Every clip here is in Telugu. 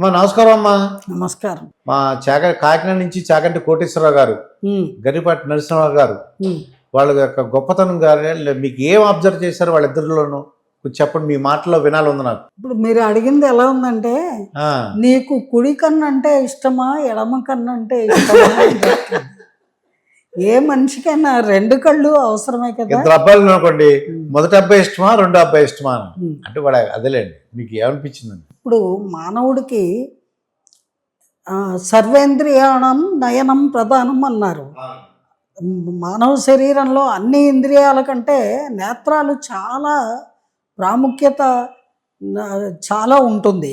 అమ్మా నమస్కారం అమ్మా. నమస్కారం. మా చాక కాకినాడ నుంచి చాకంటి కోటేశ్వరరావు గారు గరిపాటి నరసింహరావు గారు. వాళ్ళ యొక్క గొప్పతనం గారు మీకు ఏం అబ్జర్వ్ చేశారు వాళ్ళిద్దరిలోనూ? కొంచెం చెప్పండి మీ మాటలో వినాలి ఉంది నాకు. ఇప్పుడు మీరు అడిగింది ఎలా ఉందంటే నీకు కుడి కన్ను అంటే ఇష్టమా ఎడమ కన్ను అంటే ఇష్టమా. ఏ మనిషికైనా రెండు కళ్ళు అవసరమే కదా? ఇద్దరు అబ్బాయిలు అనుకోండి మొదటి అబ్బాయి ఇష్టమా రెండో అబ్బాయి ఇష్టమా. అంటే వాడు అదేలేండి మీకు ఏమనిపించిందండి? ఇప్పుడు మానవుడికి సర్వేంద్రియాణం నయనం ప్రధానం అన్నారు. మానవ శరీరంలో అన్ని ఇంద్రియాల కంటే నేత్రాలు చాలా ప్రాముఖ్యత చాలా ఉంటుంది.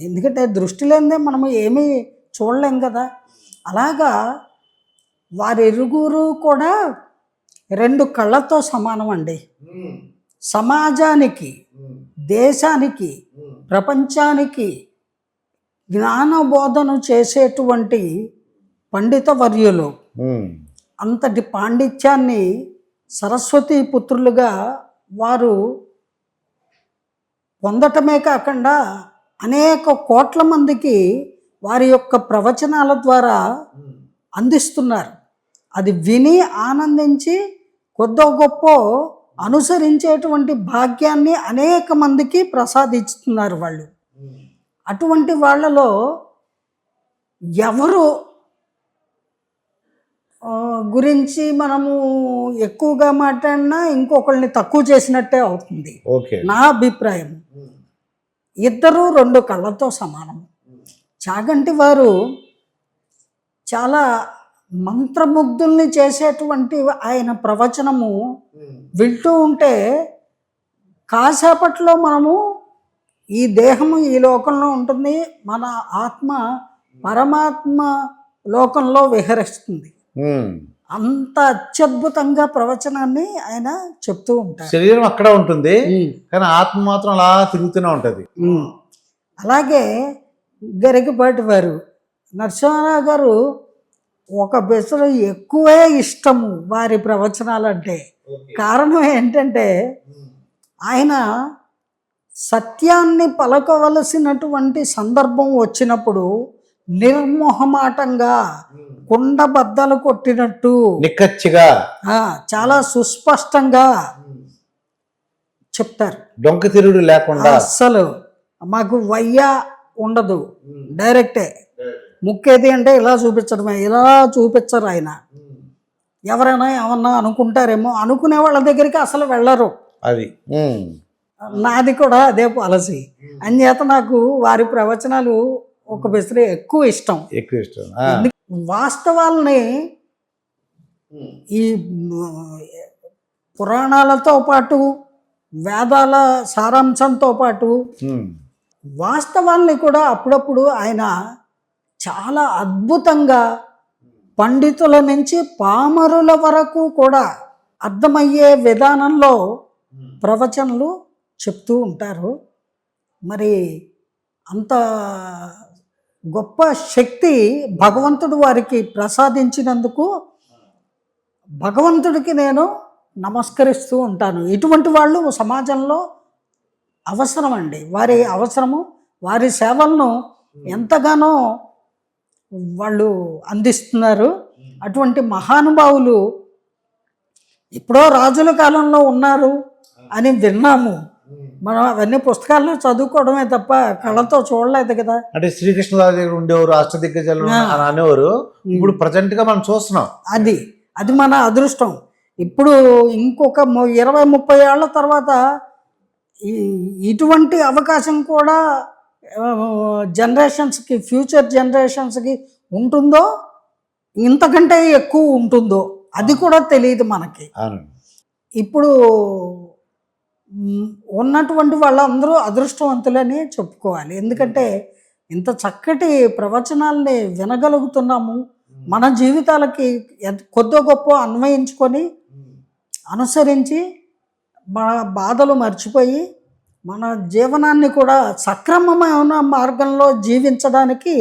ఎందుకంటే దృష్టి లేనిదే మనం ఏమీ చూడలేం కదా. అలాగా వారిరుగురు కూడా రెండు కళ్ళతో సమానం అండి. సమాజానికి దేశానికి ప్రపంచానికి జ్ఞానబోధన చేసేటువంటి పండిత వర్యులు అంతటి పాండిత్యాన్ని సరస్వతి పుత్రులుగా వారు పొందటమే కాకుండా అనేక కోట్ల మందికి వారి యొక్క ప్రవచనాల ద్వారా అందిస్తున్నారు. అది విని ఆనందించి కొద్దో గొప్ప అనుసరించేటువంటి భాగ్యాన్ని అనేక మందికి ప్రసాదిస్తున్నారు వాళ్ళు. అటువంటి వాళ్ళలో ఎవరు గురించి మనము ఎక్కువగా మాట్లాడినా ఇంకొకళ్ళని తక్కువ చేసినట్టే అవుతుంది. నా అభిప్రాయం. ఇద్దరు రెండు కళ్ళతో సమానం. చాగంటి వారు చాలా మంత్రముగ్ధుల్ని చేసేటువంటి ఆయన ప్రవచనము వింటూ ఉంటే కాసేపట్లో మనము ఈ దేహము ఈ లోకంలో ఉంటుంది. మన ఆత్మ పరమాత్మ లోకంలో విహరిస్తుంది. అంత అత్యద్భుతంగా ప్రవచనాన్ని ఆయన చెప్తూ ఉంటారు శరీరం అక్కడ ఉంటుంది. కానీ ఆత్మ మాత్రం అలా తిరుగుతూనే ఉంటది. అలాగే గరికపాటి వారు నరసింహారావు గారు ఒక బెసరు ఎక్కువే ఇష్టము వారి ప్రవచనాలంటే. కారణం ఏంటంటే ఆయన సత్యాన్ని పలకవలసినటువంటి సందర్భం వచ్చినప్పుడు నిర్మోహమాటంగా కుండ బద్దలు కొట్టినట్టు నిక్కచ్చిగా. చాలా సుస్పష్టంగా చెప్తారు. డొంక తిరుగుడు లేకుండా. అస్సలు మాకు వయ్యా ఉండదు. డైరెక్టే ముక్కేది అంటే ఇలా చూపించడమే ఇలా చూపించరు ఆయన. ఎవరైనా ఏమన్నా అనుకుంటారేమో అనుకునే వాళ్ళ దగ్గరికి అసలు వెళ్ళరు. అది. నాది కూడా అదే పాలసీ. అంచేత నాకు వారి ప్రవచనాలు ఒక బెసరి ఎక్కువ ఇష్టం. ఎక్కువ ఇష్టం. వాస్తవాల్ని ఈ పురాణాలతో పాటు వేదాల సారాంశంతో పాటు. వాస్తవాల్ని కూడా అప్పుడప్పుడు ఆయన చాలా అద్భుతంగా పండితుల నుంచి పామరుల వరకు కూడా అర్థమయ్యే విధానంలో ప్రవచనలు చెప్తూ ఉంటారు. మరి అంత గొప్ప శక్తి భగవంతుడు వారికి ప్రసాదించినందుకు భగవంతుడికి నేను నమస్కరిస్తూ ఉంటాను. ఇటువంటి వాళ్ళు సమాజంలో అవసరం అండి వారి అవసరము వారి సేవలను ఎంతగానో వాళ్ళు అందిస్తున్నారు. అటువంటి మహానుభావులు ఎప్పుడో రాజుల కాలంలో ఉన్నారు అని విన్నాము. మనం అవన్నీ పుస్తకాల్లో చదువుకోవడమే తప్ప కళ్ళతో చూడలేదు కదా. అంటే శ్రీకృష్ణరాజు దగ్గర ఉండేవారు అష్టదిగ్గజాలు ఆ. అని అనేవారు. ఇప్పుడు ప్రజెంట్గా మనం చూస్తున్నాం. అది అది మన అదృష్టం. ఇప్పుడు ఇంకొక ఇరవై ముప్పై ఏళ్ళ తర్వాత ఈ ఇటువంటి అవకాశం కూడా జనరేషన్స్కి ఫ్యూచర్ జనరేషన్స్కి ఉంటుందో ఇంతకంటే ఎక్కువ ఉంటుందో అది కూడా తెలియదు మనకి. ఇప్పుడు ఉన్నటువంటి వాళ్ళందరూ అదృష్టవంతులని చెప్పుకోవాలి. ఎందుకంటే ఇంత చక్కటి ప్రవచనాల్ని వినగలుగుతున్నాము. మన జీవితాలకి కొద్దో గొప్ప అన్వయించుకొని అనుసరించి మన బాధలు మర్చిపోయి మన జీవనాన్ని కూడా సక్రమమైన మార్గంలో జీవించడానికి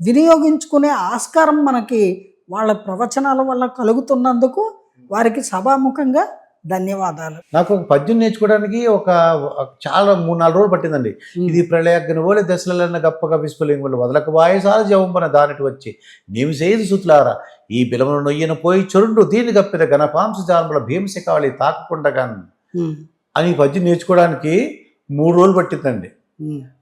వినియోగించుకునే ఆస్కారం మనకి వాళ్ళ ప్రవచనాల వల్ల కలుగుతున్నందుకు వారికి సభాముఖంగా ధన్యవాదాలు. నాకు ఒక పద్యం నేర్చుకోవడానికి ఒక చాలా మూడు నాలుగు రోజులు పట్టిందండి. ఇది ప్రళయగ్ని ఓలే దశలన్న గప్పగా విస్ఫులింగులు వదలక వాయసాల జవంబన దానిటి వచ్చి నీవు చేయదు సుతులారా ఈ బిలమును నొయ్యను పోయి చురుండు దీని గప్పిన ఘనపాంశ జానముల భీమశికావళి తాకకుండా ఉమ్, అని పద్యం నేర్చుకోవడానికి మూడు రోజులు పట్టిందండి.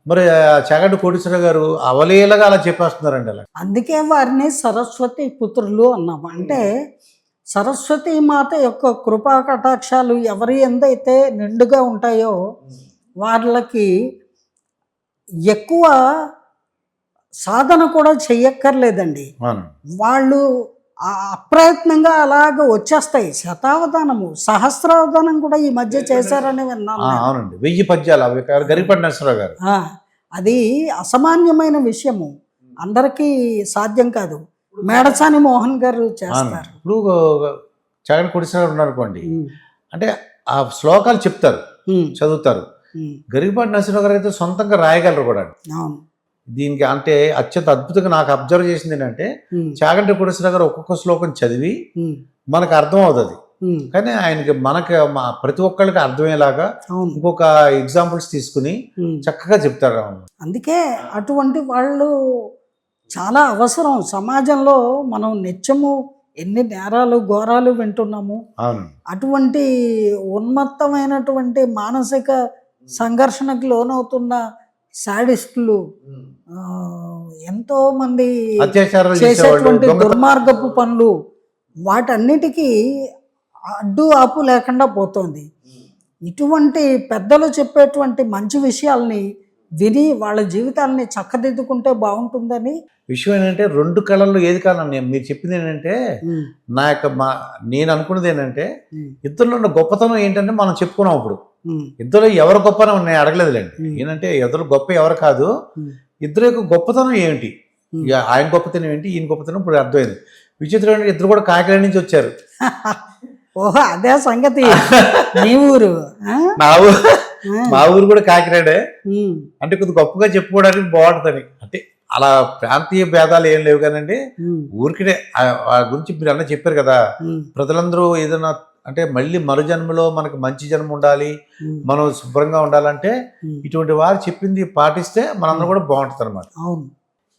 మరి చాగంటి కోటేశ్వర గారు అవలీలగా అలా చెప్పేస్తున్నారండి అలా అందుకే వారిని సరస్వతి పుత్రులు అన్నాము అంటే సరస్వతి మాత యొక్క కృపా కటాక్షాలు ఎవరి ఎందైతే నిండుగా ఉంటాయో వాళ్ళకి ఎక్కువ సాధన కూడా చెయ్యక్కర్లేదండి. వాళ్ళు అప్రయత్నంగా అలాగ వచ్చేస్తాయి. శతావధానము సహస్రావధానం కూడా ఈ మధ్య చేశారని విన్నాను. అవునండి. వెయ్యి పద్యాలు. అవి గారు గరిపడి నరసరావు గారు. అది అసామాన్యమైన విషయము. అందరికీ సాధ్యం కాదు. మేడసాని మోహన్ గారు చేస్తారు. ఇప్పుడు చాగంటి కోటేశ్వర గారు ఉన్నారు అనుకోండి. ఉమ్, అంటే ఆ శ్లోకాలు చెప్తారు చదువుతారు. ఉమ్, గరికపాటి నరసింహ గారు అయితే సొంతంగా రాయగలరు కూడా అవును. దీనికి అంటే అత్యంత అద్భుతంగా నాకు అబ్జర్వ్ చేసింది ఏంటంటే చాగంటి కోటేశ్వర గారు ఒక్కొక్క శ్లోకం చదివి మనకు అర్థం అవుతుంది కానీ ఆయనకి మనకి మా ప్రతి ఒక్కరికి అర్థమయ్యేలాగా ఇంకొక ఎగ్జాంపుల్స్ తీసుకుని. చక్కగా చెప్తారు అందుకే అటువంటి వాళ్ళు చాలా అవసరం. సమాజంలో మనం నిత్యము ఎన్ని నేరాలు ఘోరాలు వింటున్నాము. అటువంటి ఉన్మత్తమైనటువంటి మానసిక సంఘర్షణకు లోనవుతున్న సాడిస్టులు ఎంతో మంది చేసేటువంటి దుర్మార్గపు పనులు వాటన్నిటికీ అడ్డు ఆపు లేకుండా పోతోంది. ఇటువంటి పెద్దలు చెప్పేటువంటి మంచి విషయాల్ని విని వాళ్ళ జీవితాలని చక్కదిద్దుకుంటే బాగుంటుందని విషయం ఏంటంటే రెండు కళల్లో ఏది కాలం నేను మీరు చెప్పింది ఏంటంటే నా యొక్క మా నేను అనుకున్నది ఏంటంటే ఇద్దరిలో ఉన్న గొప్పతనం ఏంటంటే మనం చెప్పుకున్నాం ఇప్పుడు. ఇద్దరు ఎవరు గొప్పతనం నేను అడగలేదులేండి. ఏంటంటే ఇద్దరు గొప్ప ఎవరు కాదు. ఇద్దరు యొక్క గొప్పతనం ఏమిటి? ఆయన గొప్పతనం ఏంటి? ఈయన గొప్పతనం ఇప్పుడు అర్థమైంది. విచిత్రం ఏంటంటే ఇద్దరు కూడా కాకినాడ నుంచి వచ్చారు. ఓహో అదే సంగతి. నీ ఊరు? మా ఊరు మా ఊరు కూడా కాకినాడే. అంటే కొద్ది గొప్పగా చెప్పుకోవడానికి బాగుంటుందని. అంటే అలా ప్రాంతీయ భేదాలు ఏం లేవు కదండి. ఉమ్, ఊరికినే గురించి మీరు అన్న చెప్పారు కదా. ప్రజలందరూ ఏదైనా అంటే మళ్ళీ మరు జన్మలో మనకు మంచి జన్మ ఉండాలి మనం శుభ్రంగా ఉండాలంటే. ఇటువంటి వారు చెప్పింది పాటిస్తే మనందరం కూడా బాగుంటుంది అనమాట అవును.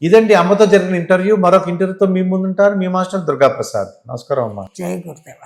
ఇదండి అమ్మతో జరిగిన ఇంటర్వ్యూ. మరొక ఇంటర్వ్యూతో మీ ముందుంటారు మీ మాస్టర్ దుర్గా ప్రసాద్ నమస్కారం అమ్మ. జయ గురుదేవ.